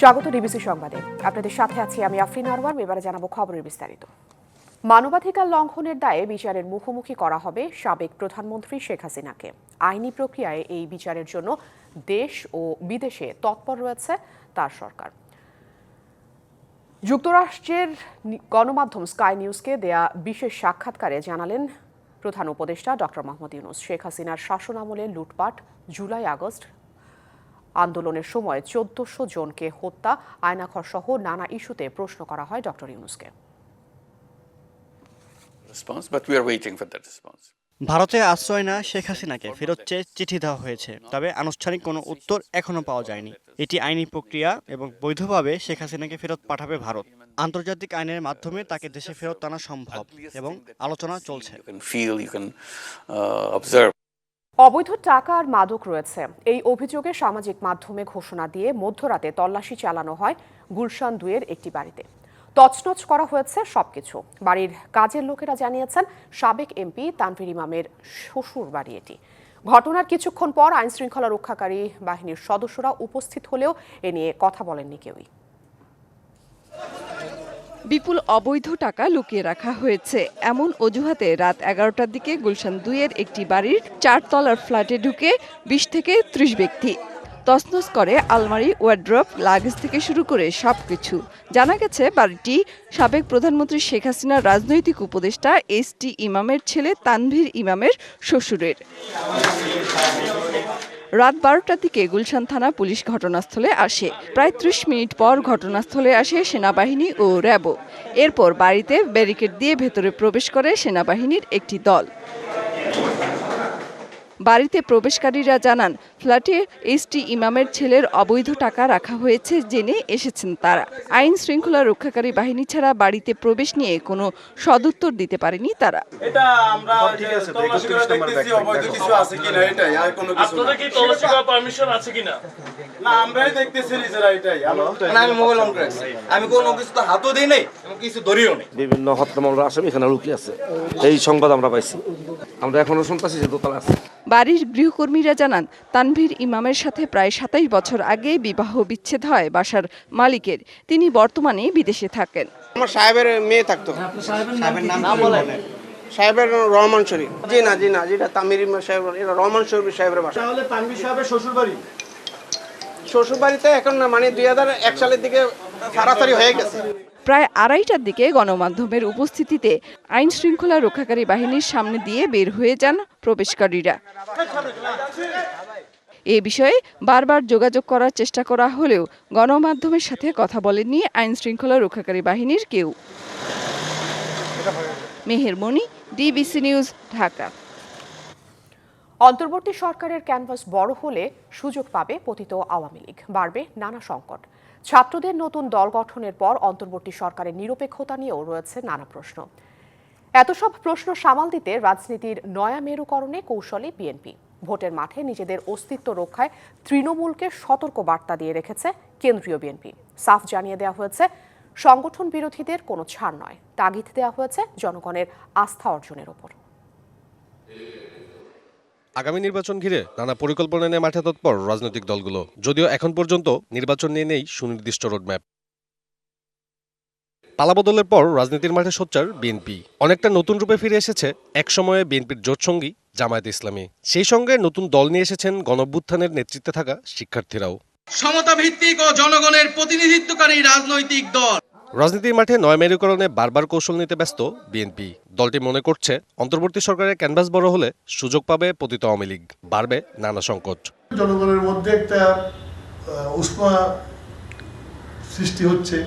স্বাগত ডিবিসি সংবাদে। আপনাদের সাথে আছি আমি আফরিন আরওয়ার এবারে জানাব খবরের বিস্তারিত। মানবাধিকার লঙ্ঘনের দায়ে বিচারের মুখোমুখি করা হবে সাবেক প্রধানমন্ত্রী শেখ হাসিনাকে। আইনি প্রক্রিয়ায় এই বিচারের জন্য দেশ ও বিদেশে তৎপর রয়েছে তার সরকার। যুক্তরাষ্ট্রের গণমাধ্যম স্কাই নিউজকে দেয়া বিশেষ সাক্ষাৎকারে জানালেন প্রধান উপদেষ্টা ডক্টর মাহমুদ ইউনুস। শেখ হাসিনার শাসনামলে লুটপাট জুলাই আগস্ট আন্দোলনের সময় চোদ্দশো জনকে হত্যা আয়নাঘর সহ নানা ইস্যুতে প্রশ্ন করা হয় ডক্টর ইউনুসকে. ভারতে আশ্রয় না শেখ হাসিনাকে ফেরত চেয়ে চিঠি দেওয়া হয়েছে তবে আনুষ্ঠানিক কোনো উত্তর এখনও পাওয়া যায়নি। এটি আইনি প্রক্রিয়া এবং বৈধভাবে শেখ হাসিনাকে ফেরত পাঠাবে ভারত। আন্তর্জাতিক আইনের মাধ্যমে তাকে দেশে ফেরত আনা সম্ভব এবং আলোচনা চলছে। অবৈধ টাকা আর মাদক রয়েছে। এই অভিযোগে সামাজিক মাধ্যমে ঘোষণা দিয়ে মধ্যরাতে তল্লাশি চালানো হয় গুলশান দুয়ের একটি বাড়িতে। তছনছ করা হয়েছে সবকিছু। বাড়ির কাজের লোকেরা জানিয়েছেন, সাবেক এমপি তানভীর ইমামের শ্বশুর বাড়ি এটি। ঘটনার কিছুক্ষণ পর আইন শৃঙ্খলা রক্ষাকারী বাহিনীর সদস্যরা উপস্থিত হলেও এ নিয়ে কথা বলেননি কেউই। বিপুল অবৈধ টাকা লুকিয়ে রাখা হয়েছে। এমন অজুহাতে রাত এগারোটার দিকে গুলশান দুইয়ের একটি বাড়ির চারতলার ফ্ল্যাটে ঢুকে বিশ থেকে ত্রিশ ব্যক্তি। তছনছ করে আলমারি, ওয়ার্ড্রপ, লাগেজ থেকে শুরু করে সব কিছু জানা গেছে, বাড়িটি সাবেক প্রধানমন্ত্রী শেখ হাসিনার রাজনৈতিক উপদেষ্টা এস টি ইমামের ছেলে তানভীর ইমামের শ্বশুরের। রাত বারোটার দিকে গুলশান থানা পুলিশ ঘটনাস্থলে আসে। প্রায় ত্রিশ মিনিট পর ঘটনাস্থলে আসে সেনাবাহিনী ও র্যাবো। এরপর বাড়িতে ব্যারিকেড দিয়ে ভেতরে প্রবেশ করে সেনাবাহিনীর একটি দল। বাড়িতে প্রবেশকারীরা জানান ফ্ল্যাটে এসটি ইমামের ছেলের অবৈধ টাকা রাখা হয়েছে জেনে এসেছেন তারা। আইন শৃঙ্খলা রক্ষাকারী বাহিনী ছাড়া বাড়িতে প্রবেশ নিয়ে কোনো সদুত্তর দিতে পারেনি তারা। এটা আমরা তল্লাশি করে দেখতেছি অবৈধ কিছু আছে কিনা এটাই আর কোনো কিছু আপনাদের কি পারমিশন আছে কিনা? না আমরাই দেখতেছি নিজেরা এটাই। আমি মোবাইল অন করে আমি কোনো কিছু তো হাতও দিই নাই কিছু ধরিও নাই। বিভিন্ন হত্যা মামলার আসামি এখানে লুকিয়ে আছে। এই সংবাদ আমরা পাইছি। আমরা এখনও শুনতেছি যে দোতলা আছে। বাড়ির গৃহকর্মীরা জানান তানভীর ইমামের সাথে প্রায় সাতাইশ বছর আগে বিবাহ বিচ্ছেদ হয় বাসার মালিকের। তিনি বর্তমানে বিদেশে থাকেন। আমার সাহেবের মেয়ে থাকতো। সাহেবের নাম সাহেবের রহমান শরীফ। জি না জি না যেটা তামির সাহেব এটা রহমান শরীফ সাহেবের বাসা। তাহলে তানভীর সাহেবের শ্বশুর বাড়ি শ্বশুর বাড়িতে এখন না মানে দুই হাজার এক সালের দিকে তাড়াতাড়ি হয়ে গেছে। প্রায় আড়াইটার দিকে গণমাধ্যমের উপস্থিতিতে আইন শৃঙ্খলা রক্ষাকারী বাহিনীর সামনে দিয়ে বের হয়ে যান প্রবেশকারীরা। এ বিষয়ে বারবার যোগাযোগ করার চেষ্টা করা হলেও গণমাধ্যমের সাথে কথা বলেননি আইন শৃঙ্খলা রক্ষাকারী বাহিনীর কেউ। Mehermoni DBC news, Dhaka. অন্তর্বর্তী সরকারের ক্যানভাস বড় হলে সুযোগ পাবে পতিত আওয়ামী লীগ। বাড়বে নানা সংকট। ছাত্রদের নতুন দল গঠনের পর অন্তর্বর্তী সরকারের নিরপেক্ষতা নিয়েও রয়েছে নানা প্রশ্ন। এত সব প্রশ্ন সামাল দিতে রাজনীতির নয়া মেরুকরণে কৌশলী বিএনপি। ভোটের মাঠে নিজেদের অস্তিত্ব রক্ষায় তৃণমূলকে সতর্ক বার্তা দিয়ে রেখেছে কেন্দ্রীয় বিএনপি। সাফ জানিয়ে দেওয়া হয়েছে, সংগঠন বিরোধীদের কোনো ছাড় নয়। তাগিদ দেওয়া হয়েছে জনগণের আস্থা অর্জনের ওপর। আগামী নির্বাচন ঘিরে নানা পরিকল্পনা নিয়ে মাঠে তৎপর রাজনৈতিক দলগুলো। যদিও এখন পর্যন্ত নির্বাচন নিয়ে নেই সুনির্দিষ্ট রোডম্যাপ। পালাবদলের পর রাজনীতির মাঠে সোচ্চার বিএনপি। অনেকটা নতুন রূপে ফিরে এসেছে একসময়ে বিএনপির জোটসঙ্গী জামায়াত ইসলামী। সেই সঙ্গে নতুন দল নিয়ে এসেছেন গণঅভ্যুত্থানের নেতৃত্বে থাকা শিক্ষার্থীরাও। সমতা ভিত্তিক ও জনগণের প্রতিনিধিত্বকারী রাজনৈতিক দল। রাজনীতির মাঠে নয় মেরুকরণে বারবার কৌশল নিতে ব্যস্ত বিএনপি। দলটি মনে করছে, অন্তর্বর্তী সরকারের ক্যানভাস বড় হলে সুযোগ পাবে পতিত আওয়ামী লীগ, বাড়বে নানা সংকট। জনগণের মধ্যে একটা উষ্মা সৃষ্টি হচ্ছে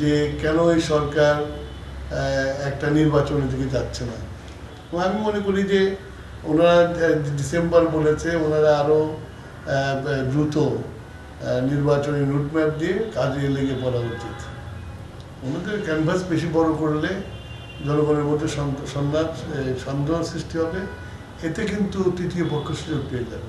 যে কেন এই সরকার একটা নির্বাচনের দিকে যাচ্ছে না। আমি মনে করি যে ওনারা ডিসেম্বর বলেছে ওনারা আরও দ্রুত নির্বাচনী রুটম্যাপ দিয়ে কাজে লেগে পড়া উচিত। ওনাদের ক্যানভাস বেশি বড় করলে জনগণের মধ্যে সন্দেহ সন্দেহ সৃষ্টি হবে। এতে কিন্তু তৃতীয় পক্ষ সুযোগ পেয়ে যাবে।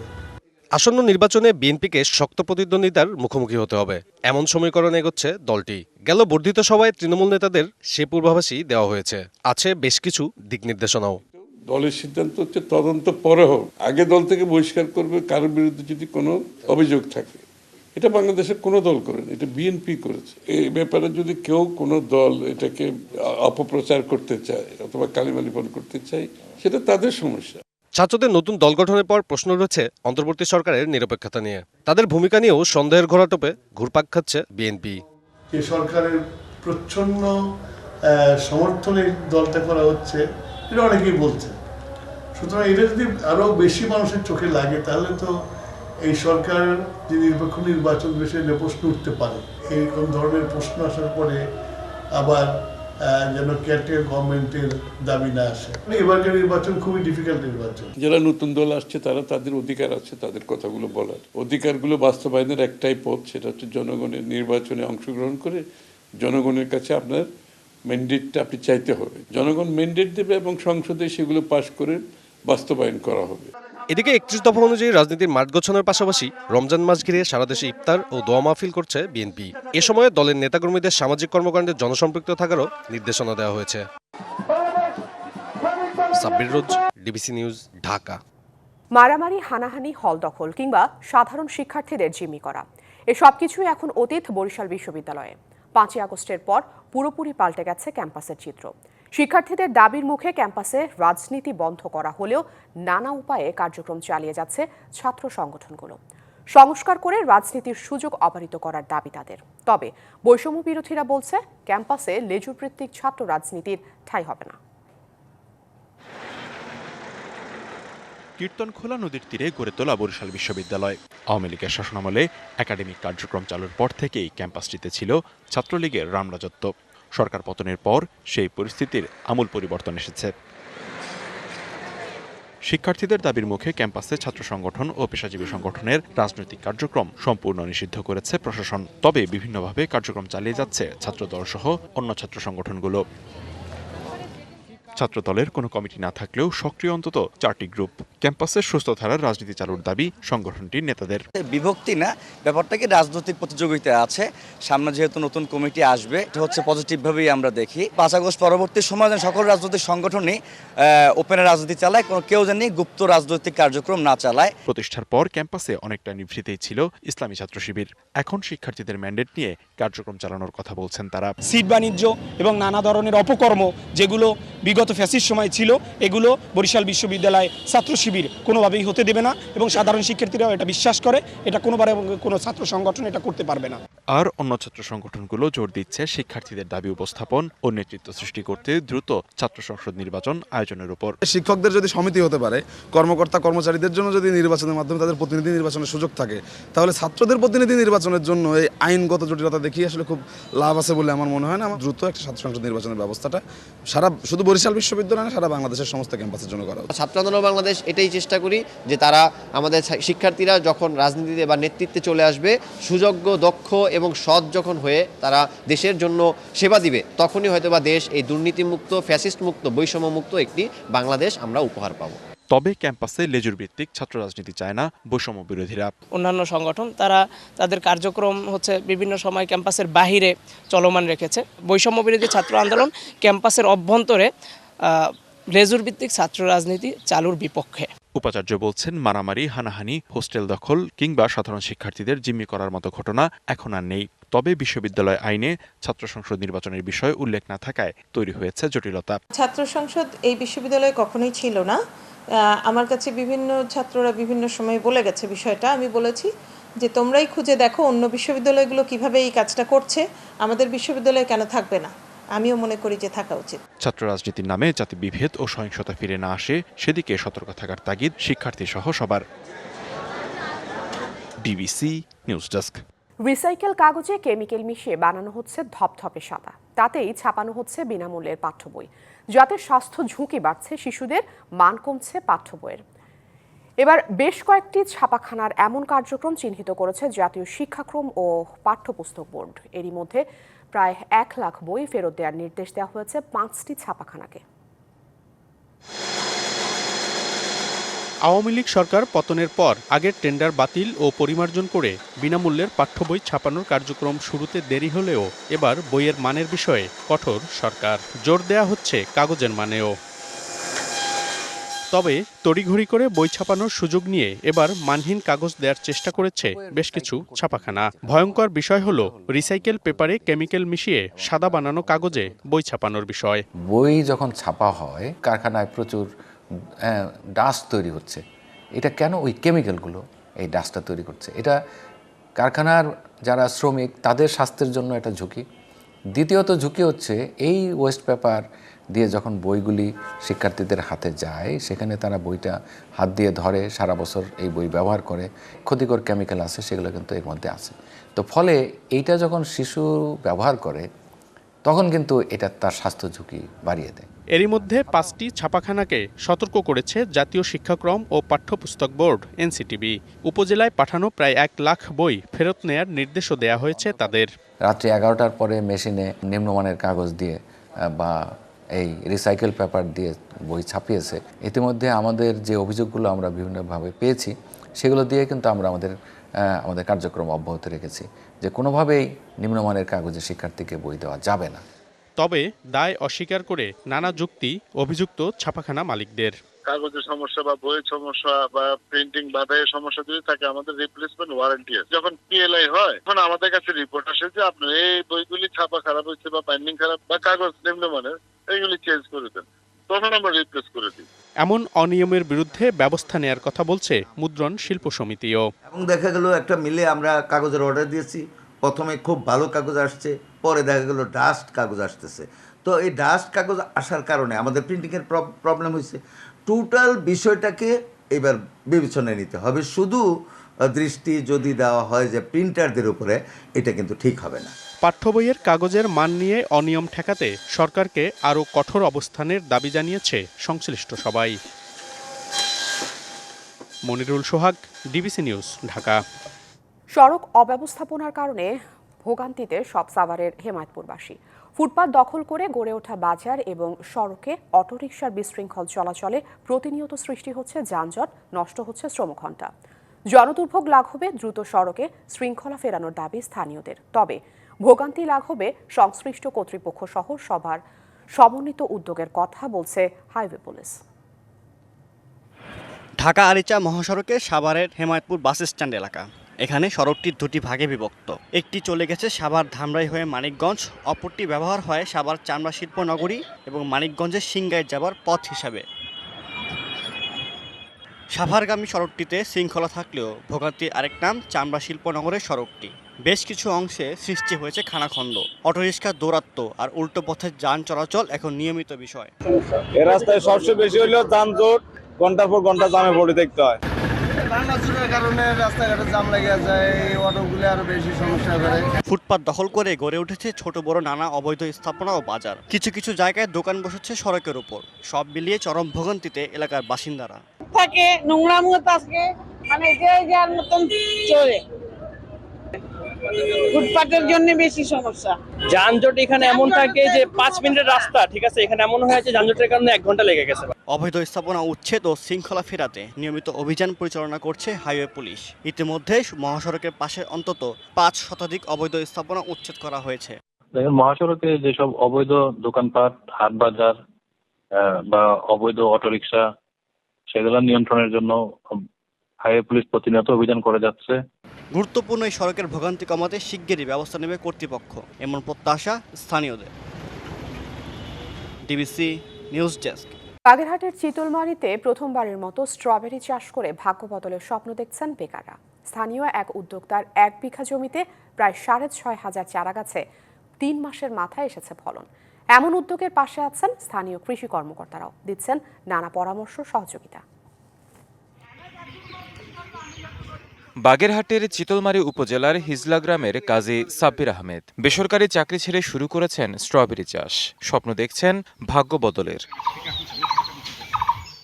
আসন্ন নির্বাচনে বিএনপিকে শক্ত প্রতিদ্বন্দ্বিতার মুখোমুখি হতে হবে। এমন সমীকরণ এগোচ্ছে দলটি। গেল বর্ধিত সভায় তৃণমূল নেতাদের সে পূর্বাভাসই দেওয়া হয়েছে। আছে বেশ কিছু দিক নির্দেশনাও। দলের সিদ্ধান্ত হচ্ছে তদন্ত পরে হোক। আগে দল থেকে বহিষ্কার করবে কারোর বিরুদ্ধে যদি কোনো অভিযোগ থাকে। এটা বাংলাদেশের কোনো দল করেনি এটা বিএনপি করেছে। এই ব্যাপারে যদি কেউ কোনো দল এটাকে অপপ্রচার করতে চায় অথবা কালিমালিপন করতে চায় সেটা তাদের সমস্যা। ছাত্রদের নতুন দল গঠনের পর প্রশ্ন রয়েছে অন্তর্বর্তী সরকারের নিরপেক্ষতা নিয়ে। তাদের ভূমিকা নিয়েও সন্দেহের ঘোরাটোপে ঘুরপাক খাচ্ছে বিএনপি। যে সরকারের প্রচ্ছন্ন আহ, সমর্থনে দলটা করা হচ্ছে এটা অনেকেই বলছে। সুতরাং এটা যদি আরও বেশি মানুষের চোখে লাগে তাহলে তো এই সরকার যে নিরপেক্ষ নির্বাচন বিষয়ে নিয়ে প্রশ্ন উঠতে পারে। এইরকম ধরনের প্রশ্ন আসার পরে আবার যেন কেয়ারটেকার গভর্নমেন্টের দাবি না আসে। এবারকার নির্বাচন খুবই ডিফিকাল্ট নির্বাচন। যারা নতুন দল আসছে, তারা তাদের অধিকার আছে তাদের কথাগুলো বলার। অধিকারগুলো বাস্তবায়নের একটাই পথ, সেটা হচ্ছে জনগণের নির্বাচনে অংশগ্রহণ করে জনগণের কাছে আপনার ম্যান্ডেটটা আপনি চাইতে হবে। জনগণ ম্যান্ডেট দেবে এবং সংসদে সেগুলো পাশ করে বাস্তবায়ন করা হবে। এদিকে একত্রিশ দফা অনুযায়ী রাজনীতির মাঠ গোছানোর পাশাপাশি রমজান মাস ঘিরে সারা দেশে ইফতার ও দোয়া মাহফিল করছে বিএনপি। এ সময়ে দলের নেতাকর্মীদের সামাজিক কর্মকাণ্ডে জনসম্পৃক্ত থাকারও নির্দেশনা দেওয়া হয়েছে। নিউজ, ঢাকা। মারামারি, হানাহানি, হল দখল কিংবা সাধারণ শিক্ষার্থীদের জিম্মি করা। এসব কিছুই এখন অতীত বরিশাল বিশ্ববিদ্যালয়ে। পাঁচই আগস্টের পর পুরোপুরি পাল্টে গেছে ক্যাম্পাসের চিত্র। শিক্ষার্থীদের দাবির মুখে ক্যাম্পাসে রাজনীতি বন্ধ করা হলেও নানা উপায়ে কার্যক্রম চালিয়ে যাচ্ছে ছাত্র সংগঠনগুলো। সংস্কার করে রাজনীতির সুযোগ অবারিত করার দাবি তাদের। তবে বৈষম্য বিরোধীরা বলছে, ক্যাম্পাসে লেজুরভিত্তিক ছাত্র রাজনীতির ঠাঁই হবে না। কীর্তনখোলা নদীর তীরে গড়ে তোলা বরিশাল বিশ্ববিদ্যালয়। আওয়ামী লীগের শাসনামলে একাডেমিক কার্যক্রম চালুর পর থেকেই ক্যাম্পাসটিতে ছিল ছাত্রলীগের রামরাজত্ব। সরকার পতনের পর সেই পরিস্থিতির আমূল পরিবর্তন এসেছে। শিক্ষার্থীদের দাবির মুখে ক্যাম্পাসে ছাত্র সংগঠন ও পেশাজীবী সংগঠনের রাজনৈতিক কার্যক্রম সম্পূর্ণ নিষিদ্ধ করেছে প্রশাসন। তবে বিভিন্নভাবে কার্যক্রম চালিয়ে যাচ্ছে ছাত্রদল সহ অন্য ছাত্র সংগঠনগুলো। ছাত্রদলের কোনো কমিটি না থাকলেও সক্রিয় অন্তত চারটি গ্রুপ। ক্যাম্পাসের সুস্থ ধারার রাজনীতি চালুর দাবি সংগঠনটির নেতাদের। বিভক্তি না ব্যাপারটা কি রাজনৈতিক প্রতিযোগিতা আছে সামনে যেহেতু নতুন কমিটি আসবে এটা হচ্ছে পজিটিভভাবেই আমরা দেখি। পাঁচ আগস্ট পরবর্তী সময় যেন সকল রাজনৈতিক সংগঠনই ওপেনে রাজনীতি চালায় কোনো কেউ জানি গুপ্ত রাজনৈতিক কার্যক্রম না চালায়। প্রতিষ্ঠার পর ক্যাম্পাসে অনেকটা নিভৃতেই ছিল ইসলামী ছাত্র শিবির। এখন শিক্ষার্থীদের ম্যান্ডেট নিয়ে কার্যক্রম চালানোর কথা বলছেন তারা। সিট বাণিজ্য এবং নানা ধরনের অপকর্ম যেগুলো বিগত ফ্যাসির সময় ছিল, এগুলো বরিশাল বিশ্ববিদ্যালয় ছাত্র শিবির কোনোভাবেই হতে দেবে না এবং সাধারণ শিক্ষার্থীরাও এটা বিশ্বাস করে, এটা কোনোবারে কোনো ছাত্র সংগঠন এটা করতে পারবে না। আর অন্য ছাত্র সংগঠনগুলো জোর দিচ্ছে শিক্ষার্থীদের দাবি উপস্থাপন ও নেতৃত্ব সৃষ্টি করতে দ্রুত ছাত্র সংসদ নির্বাচন আয়োজনের উপর শিক্ষকদের যদি সমিতি হতে পারে কর্মকর্তা কর্মচারীদের জন্য যদি নির্বাচনের মাধ্যমে তাদের প্রতিনিধি নির্বাচনের সুযোগ থাকে তাহলে ছাত্রদের প্রতিনিধি নির্বাচনের জন্য এই আইনগত জটিলতা দেখিয়ে আসলে খুব লাভ আছে বলে আমার মনে হয় না আমার দ্রুত একটা ছাত্র সংসদ নির্বাচনের ব্যবস্থাটা সারা শুধু বরিশাল বিশ্ববিদ্যালয় না সারা বাংলাদেশের সমস্ত ক্যাম্পাসের জন্য করা উচিত। ছাত্র আন্দোলন বাংলাদেশ এটাই চেষ্টা করি যে তারা আমাদের শিক্ষার্থীরা যখন রাজনীতিতে বা নেতৃত্বে চলে আসবে সুযোগ্য দক্ষ এবং সৎ যখন হয়ে তারা দেশের জন্য সেবা দিবে তখনই হয়তো বা দেশ এই দুর্নীতিমুক্ত ফ্যাসিস্ট মুক্ত বৈষম্য মুক্ত একটি বাংলাদেশ আমরা উপহার পাবো। তবে ক্যাম্পাসে লেজুর ভিত্তিক ছাত্র রাজনীতি চায় না বৈষম্য বিরোধীরা। অন্যান্য সংগঠন তারা তাদের কার্যক্রম হচ্ছে বিভিন্ন সময় ক্যাম্পাসের বাহিরে চলমান রেখেছে। বৈষম্য বিরোধী ছাত্র আন্দোলন ক্যাম্পাসের অভ্যন্তরে লেজুর ভিত্তিক ছাত্র রাজনীতি চালুর বিপক্ষে। উপাচার্য বলছেন মারামারি হানাহানি হোস্টেল দখল কিংবা সাধারণ শিক্ষার্থীদের জিম্মি করার মতো ঘটনা এখন আর নেই। তবে বিশ্ববিদ্যালয় আইনে ছাত্র সংসদ নির্বাচনের বিষয়ে উল্লেখ না থাকায় তৈরি হয়েছে জটিলতা। ছাত্র সংসদ এই বিশ্ববিদ্যালয়ে কখনোই ছিল না। আহ, আমার কাছে বিভিন্ন ছাত্ররা বিভিন্ন সময় বলে গেছে বিষয়টা। আমি বলেছি যে তোমরাই খুঁজে দেখো অন্য বিশ্ববিদ্যালয়গুলো কীভাবে এই কাজটা করছে। আমাদের বিশ্ববিদ্যালয়ে কেন থাকবে না? আমিও মনে করি যে থাকা উচিত। ছাত্র রাজনীতির নামে যাতে বিভেদ ও সহিংসতা ফিরে না আসে সেদিকে সতর্ক থাকার তাগিদ শিক্ষার্থী সহ সবার। DBC news desk. রিসাইকেল কাগজে কেমিক্যাল মিশিয়ে বানানো হচ্ছে ধপধপে সাদা। তাতেই ছাপানো হচ্ছে বিনামূল্যের পাঠ্য বই। যাতে স্বাস্থ্য ঝুঁকি বাড়ছে শিশুদের মান কমছে পাঠ্য বইয়ের। এবার বেশ কয়েকটি ছাপাখানার এমন কার্যক্রম চিহ্নিত করেছে জাতীয় শিক্ষাক্রম ও পাঠ্যপুস্তক বোর্ড। এরই মধ্যে প্রায় এক লাখ বই ফেরত দেওয়ার নির্দেশ দেওয়া হয়েছে পাঁচটি ছাপাখানাকে। আওয়ামী লীগ সরকার পতনের পর আগের টেন্ডার বাতিল ও পরিমার্জন করে বিনামূল্যের পাঠ্য বই ছাপানোর কার্যক্রম শুরুতে দেরি হলেও এবার বইয়ের মানের বিষয়ে কঠোর সরকার। জোর দেয়া হচ্ছে কাগজের মানেও। তবে তড়িঘড়ি করে বই ছাপানোর সুযোগ নিয়ে এবার মানহীন কাগজ দেওয়ার চেষ্টা করেছে বেশ কিছু ছাপাখানা। ভয়ঙ্কর বিষয় হলো, রিসাইকেল পেপারে কেমিক্যাল মিশিয়ে সাদা বানানো কাগজে বই ছাপানোর বিষয়। বই যখন ছাপা হয়, কারখানায় প্রচুর ডাস্ট তৈরি হচ্ছে। এটা কেন ওই কেমিক্যালগুলো এই ডাস্টটা তৈরি করছে? এটা কারখানার যারা শ্রমিক, তাদের স্বাস্থ্যের জন্য একটা ঝুঁকি। দ্বিতীয়ত ঝুঁকি হচ্ছে এই ওয়েস্ট পেপার দিয়ে যখন বইগুলি শিক্ষার্থীদের হাতে যায় সেখানে তারা বইটা হাত দিয়ে ধরে সারা বছর এই বই ব্যবহার করে। ক্ষতিকর কেমিক্যাল আছে সেগুলো কিন্তু এর মধ্যে আছে। তো ফলে এইটা যখন শিশু ব্যবহার করে তখন কিন্তু এটা তার স্বাস্থ্য ঝুঁকি বাড়িয়ে দেয়। এরই মধ্যে পাঁচটি ছাপাখানাকে সতর্ক করেছে জাতীয় শিক্ষাক্রম ও পাঠ্যপুস্তক বোর্ড এনসিটিবি উপজেলায় পাঠানো প্রায় এক লাখ বই ফেরত নেয়ার নির্দেশও দেয়া হয়েছে তাদের। রাত্রি এগারোটার পরে মেশিনে নিম্নমানের কাগজ দিয়ে বা এই রিসাইকেল পেপার দিয়ে বই ছাপিয়েছে। ইতিমধ্যে আমাদের যে অভিযোগগুলো আমরা বিভিন্নভাবে পেয়েছি সেগুলো দিয়ে কিন্তু আমরা আমাদের আমাদের কার্যক্রম অব্যাহত রেখেছি যে কোনোভাবেই নিম্নমানের কাগজে শিক্ষার্থীকে বই দেওয়া যাবে না। তবে দায় অস্বীকার করে নানা যুক্তি অভিযুক্ত ছাপাখানা মালিকদের। কাগজের সমস্যা বা বইয়ের সমস্যা বা প্রিন্টিং বাধাইয়ের সমস্যা যদি থাকে আমাদের রিপ্লেসমেন্ট ওয়ারেন্টি আছে। যখন পিএলআই হয় তখন আমাদের কাছে রিপোর্ট আসে যে আপনার এই বইগুলি ছাপা খারাপ হয়েছে বা বাইন্ডিং খারাপ বা কাগজ নিম্নমানের। এইগুলি চেঞ্জ করে দেন। তখন আমরা রিপ্লেস করে দিই। এমন অনিয়মের বিরুদ্ধে ব্যবস্থা নেয়ার কথা বলছে মুদ্রণ শিল্প সমিতিও। এবং দেখা গেল একটা মিলে আমরা কাগজের অর্ডার দিয়েছি। প্রথমে খুব ভালো কাগজ আসছে পরে দেখা গেল ডাস্ট কাগজ আসতেছে। তো এই ডাস্ট কাগজ আসার কারণে আমাদের প্রিন্টিংয়ের প্রবলেম হয়েছে। টোটাল বিষয়টাকে এবার বিবেচনায় নিতে হবে। শুধু দৃষ্টি যদি দেওয়া হয় যে প্রিন্টারদের উপরে এটা কিন্তু ঠিক হবে না। পাঠ্য বইয়ের কাগজের মান নিয়ে অনিয়ম ঠেকাতে সরকারকে আরও কঠোর অবস্থানের দাবি জানিয়েছে সংশ্লিষ্ট সবাই। Monirul Sohag DBC news Dhaka. সড়ক অব্যবস্থাপনার কারণে ভোগান্তিতে সব সাভারের হেমায়তপুরবাসী। ফুটপাত দখল করে গড়ে ওঠা বাজার এবং সড়কে অটোরিকশার বিশৃঙ্খল চলাচলে প্রতিনিয়ত সৃষ্টি হচ্ছে যানজট নষ্ট হচ্ছে শ্রমঘণ্টা। জনদুর্ভোগ লাঘবে দ্রুত সড়কে শৃঙ্খলা ফেরানোর দাবি স্থানীয়দের। তবে ভোগান্তি লাঘবে সংশ্লিষ্ট কর্তৃপক্ষ সহ সবার সমন্বিত উদ্যোগের কথা বলছে হাইওয়ে পুলিশ। ঢাকা আরিচা মহাসড়কে সাভারের হেমায়তপুর বাস স্ট্যান্ড এলাকা। এখানে সড়কটির দুটি ভাগে বিভক্ত। একটি চলে গেছে সাভার ধামরাই হয়ে মানিকগঞ্জ, অপরটি ব্যবহার হয় সাভার চামড়া শিল্প নগরী এবং মানিকগঞ্জের সিংগাইর যাবার পথ হিসাবে। সাভারগামী সড়কটিতে শৃঙ্খলা থাকলেও ভোগান্তির আরেক নাম চামড়া শিল্পনগরের সড়কটি। বেশ কিছু অংশে সৃষ্টি হয়েছে খানাখন্দ অটোরিক্সার দৌরাত্ম আর উল্টো পথের যান চলাচল এখন নিয়মিত বিষয়। এ রাস্তায় সবচেয়ে বেশি হলেও যানজট, ঘণ্টার পর ঘণ্টা জামে পড়ে দেখতে হয়। কারণে রাস্তাঘাটে জাম লেগে যায় আরও বেশি সমস্যা ফুটপাত দখল করে গড়ে উঠেছে ছোট বড় নানা অবৈধ স্থাপনা ও বাজার। কিছু কিছু জায়গায় দোকান বসেছে সড়কের উপর। সব মিলিয়ে চরম ভোগান্তিতে এলাকার বাসিন্দারা। থাকে নোংরা মুখ থাকে মানে যে যার মতন চলে। ফুটপাতের জন্য বেশি সমস্যা। যানজট এখানে এমন থাকে যে পাঁচ মিনিটের রাস্তা ঠিক আছে? এখানে এমন হয়েছে যানজটের কারণে এক ঘণ্টা লেগে গেছে। অবৈধ স্থাপনা উচ্ছেদ ও শৃঙ্খলা ফেরাতে নিয়মিত অভিযান পরিচালনা করছে হাইওয়ে পুলিশ। ইতিমধ্যে মহাসড়কের পাশে অন্তত পাঁচ শতাধিক অবৈধ স্থাপনা উচ্ছেদ করা হয়েছে। দেখেন মহাসড়কে যেসব অবৈধ দোকানপাট হাট বাজার আহ, বা অবৈধ অটোরিকশা সেগুলো নিয়ন্ত্রণের জন্য হাইওয়ে পুলিশ প্রতিনিয়ত অভিযান করে যাচ্ছে। গুরুত্বপূর্ণ এই সড়কের ভোগান্তি কমাতে শিগগিরই ব্যবস্থা নেবে কর্তৃপক্ষ, এমন প্রত্যাশা স্থানীয়দের। ডিবিসি নিউজ ডেস্ক বাগেরহাটের চিতলমারিতে প্রথমবারের মতো স্ট্রবেরি চাষ করে ভাগ্য বদলের স্বপ্ন দেখছেন বেকাররা। স্থানীয় এক উদ্যোক্তার এক বিঘা জমিতে প্রায় সাড়ে ছয় হাজার চারা গাছে তিন মাসের মাথায় এসেছে ফলন। এমন উদ্যোগের পাশে আছেন স্থানীয় কৃষি কর্মকর্তারাও, দিচ্ছেন নানা পরামর্শ সহযোগিতা। বাগেরহাটের চিতলমারি উপজেলার হিজলা গ্রামের কাজী সাব্বির আহমেদ। বেসরকারি চাকরি ছেড়ে শুরু করেছেন স্ট্রবেরি চাষ। স্বপ্ন দেখছেন ভাগ্য বদলের।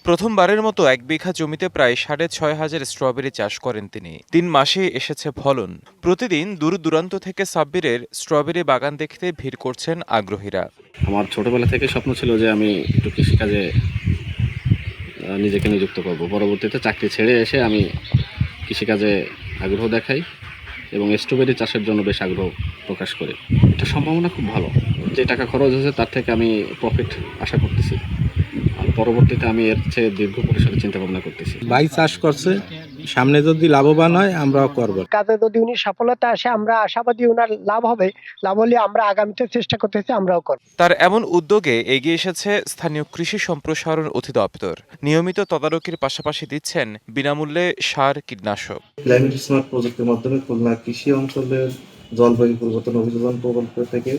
প্রথমবারের মতো এক বিঘা জমিতে প্রায় সাড়ে ছয় হাজার স্ট্রবেরি চাষ করেন তিনি। তিন মাসে এসেছে ফলন। প্রতিদিন দূর দূরান্ত থেকে সাব্বিরের স্ট্রবেরি বাগান দেখতে ভিড় করছেন আগ্রহীরা। আমার ছোটবেলা থেকে স্বপ্ন ছিল যে আমি একটু কৃষিকাজে নিজেকে নিযুক্ত করব। পরবর্তীতে চাকরি ছেড়ে এসে আমি কৃষিকাজে আগ্রহ দেখায় এবং স্ট্রবেরি চাষের জন্য বেশ আগ্রহ প্রকাশ করে। এটা সম্ভাবনা খুব ভালো। যে টাকা খরচ হয়েছে তার থেকে আমি প্রফিট আশা করতেছি। আর পরবর্তীতে আমি এর চেয়ে দীর্ঘ পরিসরে চিন্তা ভাবনা করতেছি। ভাই চাষ করছে। সামনে যদি লাভবান হয় আমরাও করব। কাজে যদি উনি সফলতা আসে আমরা আশাবাদী ওনার লাভ হবে। লাভ হলে আমরা আগামীতে চেষ্টা করতেছি আমরাও করব। তার এমন উদ্যোগে এগিয়ে এসেছে স্থানীয় কৃষি সম্প্রসারণ অধিদপ্তর। নিয়মিত তদারকির পাশাপাশি দিচ্ছেন বিনামূল্যে সার কীটনাশক। ক্লাইমেট স্মার্ট প্রজেক্টের মাধ্যমে খুলনা কৃষি অঞ্চলের জলবায়ু পরিবর্তন অভিযোজন প্রকল্প থেকে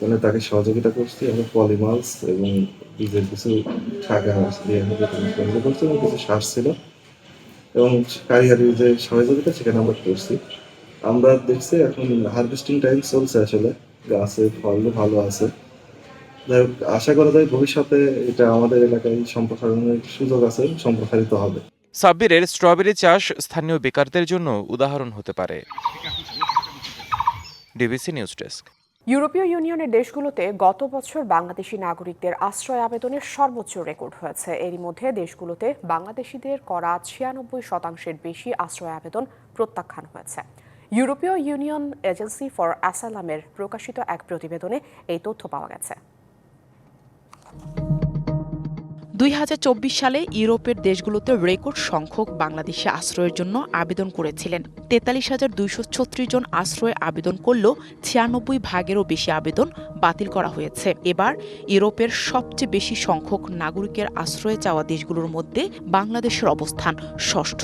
মানে তাকে সহযোগিতা করছি এবং পলিমালস এবং বীজের কিছু টাকা দিয়ে করছি। এবং কিছু সার ছিল। এবং কারিগরি যে সহযোগিতা, সেখানে আমরা করছি আমরা দেখছি এখন হারভেস্টিং টাইম চলছে আসলে। গাছে ফল ভালো আছে। যাই হোক, আশা করা যায় ভবিষ্যতে এটা আমাদের এলাকায় সম্প্রসারণের সুযোগ আছে, সম্প্রসারিত হবে। সাব্বিরের স্ট্রবেরি চাষ স্থানীয় বেকারদের জন্য উদাহরণ হতে পারে। DBC news desk. ইউরোপীয় ইউনিয়নের দেশগুলোতে গত বছর বাংলাদেশি নাগরিকদের আশ্রয় আবেদনের সর্বোচ্চ রেকর্ড হয়েছে। এরই মধ্যে দেশগুলোতে বাংলাদেশিদের করা ছিয়ানব্বই শতাংশের বেশি আশ্রয় আবেদন প্রত্যাখ্যান হয়েছে। ইউরোপীয় ইউনিয়ন এজেন্সি ফর অ্যাসালামের প্রকাশিত এক প্রতিবেদনে এই তথ্য পাওয়া গেছে। দুই হাজার চব্বিশ সালে ইউরোপের দেশগুলোতে রেকর্ড সংখ্যক বাংলাদেশে আশ্রয়ের জন্য আবেদন করেছিলেন। তেতাল্লিশ হাজার দুইশো ছত্রিশ জন আশ্রয়ে আবেদন করলেও ছিয়ানব্বই ভাগেরও বেশি আবেদন বাতিল করা হয়েছে। এবার ইউরোপের সবচেয়ে বেশি সংখ্যক নাগরিকের আশ্রয়ে চাওয়া দেশগুলোর মধ্যে বাংলাদেশের অবস্থান ষষ্ঠ।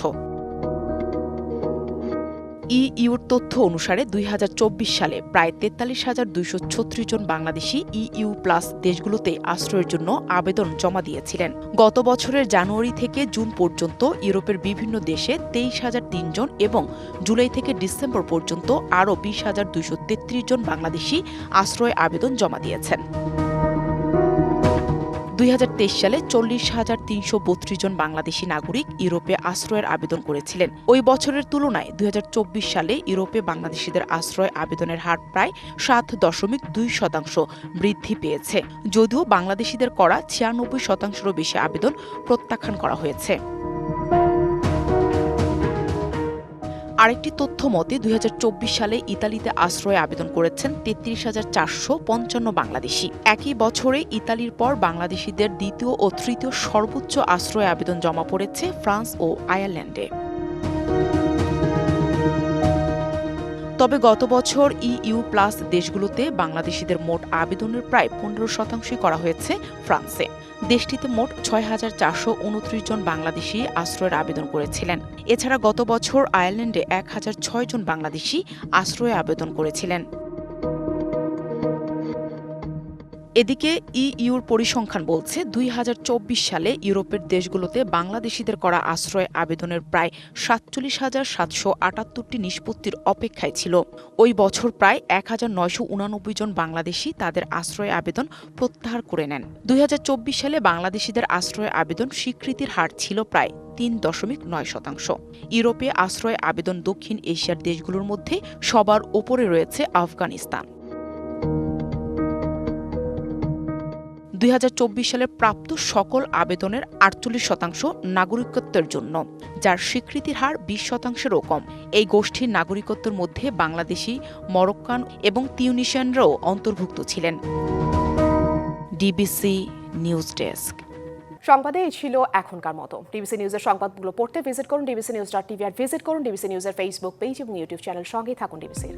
ইইউর তথ্য অনুসারে দুই হাজার চব্বিশ সালে প্রায় তেতাল্লিশ হাজার দুইশো ছত্রিশ জন বাংলাদেশি ইইউ প্লাস দেশগুলোতে আশ্রয়ের জন্য আবেদন জমা দিয়েছিলেন। গত বছরের জানুয়ারি থেকে জুন পর্যন্ত ইউরোপের বিভিন্ন দেশে তেইশ হাজার তিনজন এবং জুলাই থেকে ডিসেম্বর পর্যন্ত আরও বিশ হাজার দুইশো তেত্রিশ জন বাংলাদেশি আশ্রয় আবেদন জমা দিয়েছেন। দুই হাজার তেইশ সালে চল্লিশ হাজার তিনশো বত্রিশ জন বাংলাদেশি নাগরিক ইউরোপে আশ্রয়ের আবেদন করেছিলেন। ওই বছরের তুলনায় দুই হাজার চব্বিশ সালে ইউরোপে বাংলাদেশিদের আশ্রয় আবেদনের হার প্রায় সাত দশমিক দুই শতাংশ বৃদ্ধি পেয়েছে। যদিও বাংলাদেশিদের করা ছিয়ানব্বই শতাংশেরও বেশি আবেদন প্রত্যাখ্যান করা হয়েছে। আরেকটি তথ্য মতে, দুই হাজার চব্বিশ সালে ইতালিতে আশ্রয় আবেদন করেছেন তেত্রিশ হাজার চারশো পঞ্চান্ন বাংলাদেশি। একই বছরে ইতালির পর বাংলাদেশিদের দ্বিতীয় ও তৃতীয় সর্বোচ্চ আশ্রয় আবেদন জমা পড়েছে ফ্রান্স ও আয়ারল্যান্ডে। তবে গত বছর ইইউ প্লাস দেশগুলোতে বাংলাদেশিদের মোট আবেদনের প্রায় পনেরো শতাংশই করা হয়েছে ফ্রান্সে। দেশটিতে মোট ছয় হাজার চারশো উনত্রিশ জন বাংলাদেশি আশ্রয়ের আবেদন করেছিলেন। এছাড়া গত বছর আয়ারল্যান্ডে এক হাজার ছয় জন বাংলাদেশি আশ্রয়ে আবেদন করেছিলেন। এদিকে ইইউর পরিসংখ্যান বলছে দুই হাজার চব্বিশ সালে ইউরোপের দেশগুলোতে বাংলাদেশিদের করা আশ্রয় আবেদনের প্রায় সাতচল্লিশ হাজার সাতশো আটাত্তরটি নিষ্পত্তির অপেক্ষায় ছিল। ওই বছর প্রায় এক হাজার নয়শো উনানব্বই জন বাংলাদেশি তাদের আশ্রয় আবেদন প্রত্যাহার করে নেন। দুই হাজার চব্বিশ সালে বাংলাদেশিদের আশ্রয় আবেদন স্বীকৃতির হার ছিল প্রায় তিন দশমিক নয় শতাংশ। ইউরোপে আশ্রয় আবেদন দক্ষিণ এশিয়ার দেশগুলোর মধ্যে সবার ওপরে রয়েছে আফগানিস্তান। দুই সালে প্রাপ্ত সকল আবেদনের আটচল্লিশ শতাংশ নাগরিকত্বের জন্য, যার স্বীকৃতির হার বিশ শতাংশেরও কম। এই গোষ্ঠীর নাগরিকত্বের মধ্যে বাংলাদেশি, মরক্কান এবং তিউনিশিয়ানরাও অন্তর্ভুক্ত ছিলেন। DBC news desk. সংবাদে এই ছিল এখনকার মতো। ডিবিসি নিউজের সংবাদগুলো পড়তে ভিজিট করুন ডিবিসি নিউজ ডট টিভি আর ভিজিট করুন ডিবিসি নিউজের ফেসবুক পেজ এবং ইউটিউব চ্যানেল সঙ্গেই থাকুন ডিবিসির।